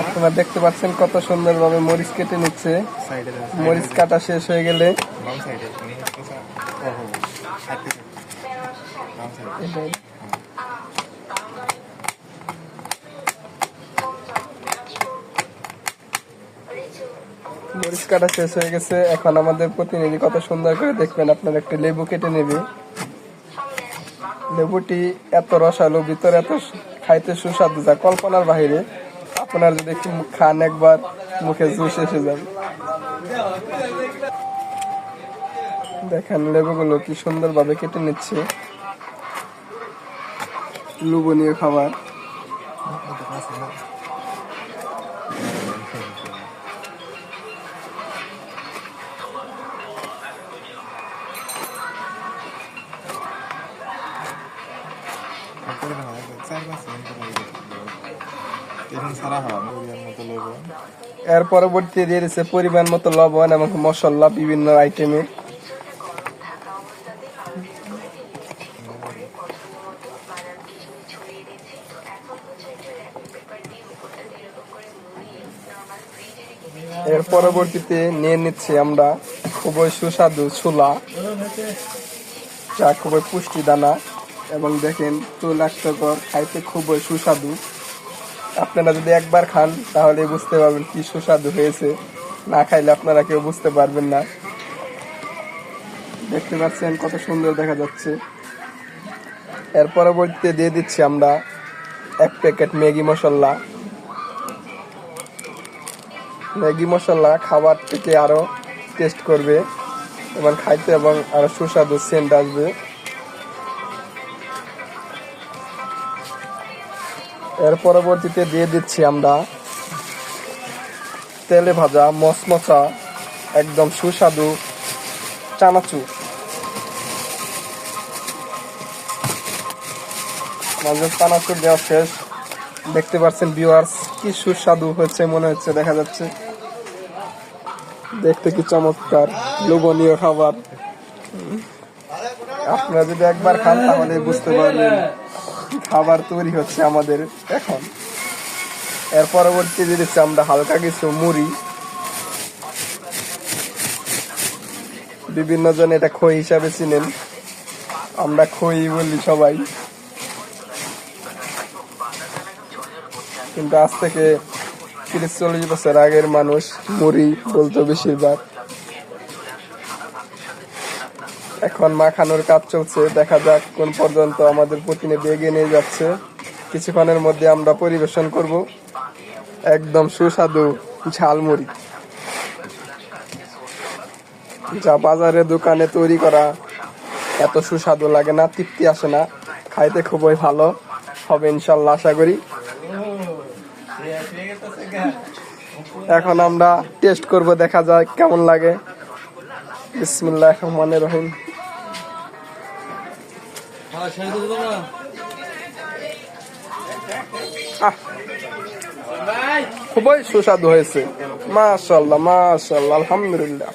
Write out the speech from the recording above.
আপনারা দেখতে পাচ্ছেন কত সুন্দরভাবে মরিচ কেটে নিচ্ছে। মরিচ কাটা শেষ হয়ে গেলে। মরিচ কাটা শেষ হয়ে গেছে। এখন আমাদের প্রতিনিধি কত সুন্দর করে দেখবেন। আপনার একটা লেবু কেটে নেবে। লেবুটি এত রসালো ভিতরে এত খাইতে সুস্বাদু যা কল্পনার বাহিরে। আপনার যদি একটু খান একবার, মুখে জুস এসে যাবে। দেখেন লেবুগুলো কি সুন্দরভাবে কেটে নিচ্ছে। লুবনীয় খাবার। চার পাঁচ এর পরবর্তী দিয়ে দিচ্ছে পরিমাণ মতো লবণ এবং মশলা বিভিন্ন আইটেমে। এর পরবর্তীতে নিয়ে নিচ্ছি আমরা খুবই সুস্বাদু ছোলা। যা খুবই পুষ্টি দানা এবং দেখেন তৈলাক্তকর খাইতে খুবই সুস্বাদু। আপনারা যদি একবার খান, তাহলে বুঝতে পারবেন কি সুস্বাদু হয়েছে। না খাইলে আপনারা কেউ বুঝতে পারবেন না। দেখতে পাচ্ছেন কত সুন্দর দেখা যাচ্ছে। এর পরবর্তীতে দিয়ে দিচ্ছি আমরা এক প্যাকেট ম্যাগি মশলা। ম্যাগি মশলা খাবার থেকে আরও টেস্ট করবে, এবং খাইতে এবং আরও সুস্বাদু সেন্ট আসবে। এর পরবর্তীতে দিয়ে দিচ্ছি আমরা তেলে ভাজা মচমচা, একদম সুস্বাদু চানাচুর। আমাদের চানাচুর দেওয়া শেষ। দেখতে পাচ্ছেন ভিউয়ার্স কি সুস্বাদু হয়েছে মনে হচ্ছে, দেখা যাচ্ছে। দেখতে কি চমৎকার, লোভনীয় খাবার। আপনারা যদি একবার খান, তাহলে বুঝতে পারবেন। খাবার তৈরি হচ্ছে আমাদের এখন। এর পরবর্তী দিচ্ছি আমরা হালকা কিছু মুড়ি। বিভিন্ন জন এটা খই হিসাবে চিনেন। আমরা খই বলি সবাই। কিন্তু আজ থেকে তিরিশ চল্লিশ বছর আগের মানুষ মুড়ি বলতো বেশিরভাগ। এখন মাখানোর কাজ চলছে। দেখা যাক কোন পর্যন্ত আমাদের প্রতিনিধি এগিয়ে নিয়ে যাচ্ছে। কিছুক্ষণের মধ্যে আমরা পরিবেশন করব। একদম সুস্বাদু ঝালমুড়ি। যা বাজারে দোকানে তৈরি করা, এত সুস্বাদু লাগে না, তৃপ্তি আসে না। খাইতে খুবই ভালো। হবে ইনশাল্লাহ, আশা করি। এখন আমরা টেস্ট করব, দেখা যায় কেমন লাগে। বিসমিল্লাহ রহমান রহিম। খুবই সুস্বাদু হয়েছে। মাশাল্লাহ মাশাল্লাহ আলহামদুলিল্লাহ।